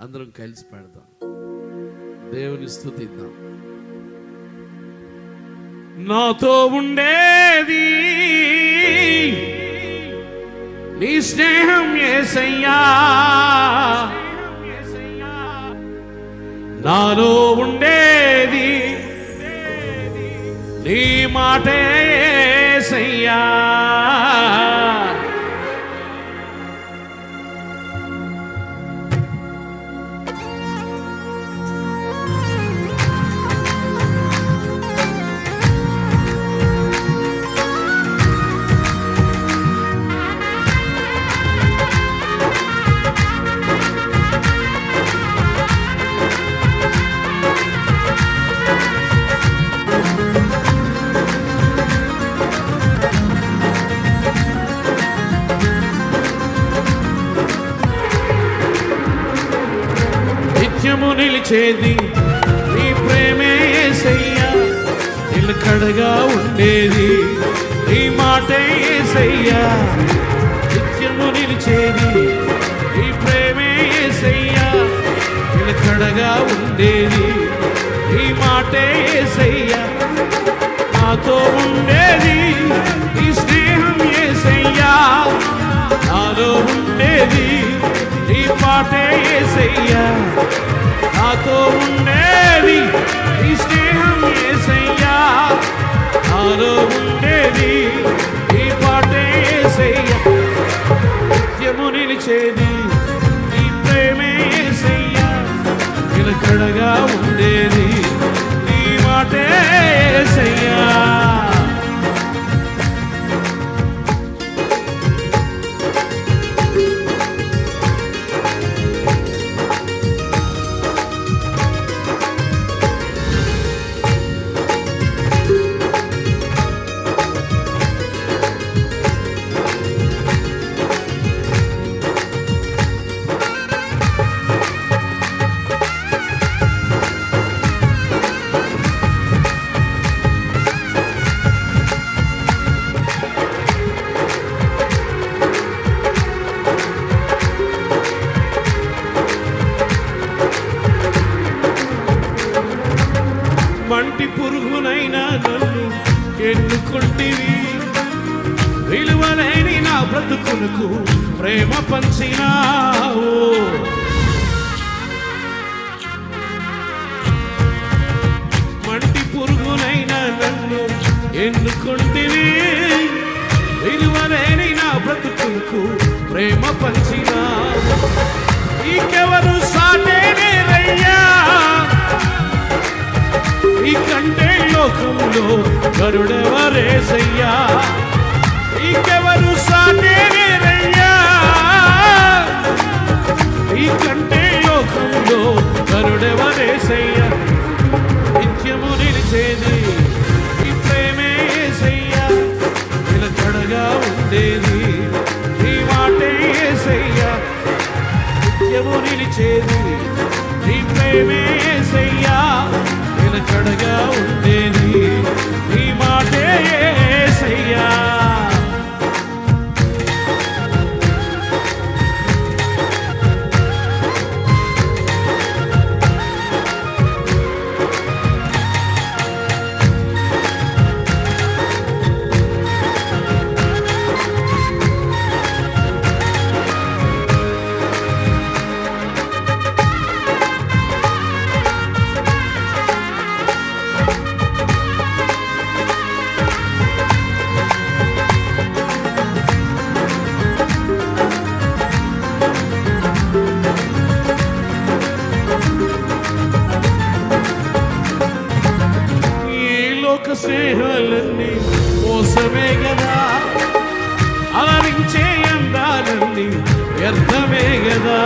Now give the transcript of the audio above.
అందరం కలిసి పెడదాం. దేవుని స్థుతిద్దాం. నాతో ఉండేది నీ స్నేహం ఏసయ్యా. నాలో ఉండేది నీ మాటే ఏసయ్యా. నిలిచేది నీ ప్రేమే సయ్యా నిలకడగా ఉండేది. నీ మాటే సయ్యా నిత్యము నిలిచేది. నీ ప్రేమే సయ్యా నిలకడగా ఉండేది. నీ మాటే సయ్యా నాతో ఉండేది. నీ స్నేహం ఏసయ్యా నాలో ఉండేది. నీ పాటే ఏసయ్యా. ఏసయ్యా నిత్యము నిలిచేది నీ ప్రేమే ఏసయ్యా నిలకడగా ఉండేది నీ మాటే బ్రతుకులకు ప్రేమ పంచినావు. మంటి పురుగునైనా నన్ను ఎన్నుకుంటివి? విలువలేని నా బ్రతుకులకు ప్రేమ పంచినావు. నీకెవరు సాటేనేరయ్యా ఈ కంటే లోకంలో గరుడెవరేసయ్యా? ఇంకెవరు సాటేరయ్యా ఈ కంటే లోకంలో కరుడెవరేసయ్యా? నిత్యము నిలిచేది ఈ ప్రేమే ఏసయ్యా. నిలకడగా ఉండేది ఈ మాటే ఏసయ్యా. నిత్యము నిలిచేది నీ ప్రేమే ఏసయ్యా. నిలకడగా ఉండేది స్నేహాలన్నీ మోసమే కదా అలరించే అందాలన్నీ వ్యర్థమే కదా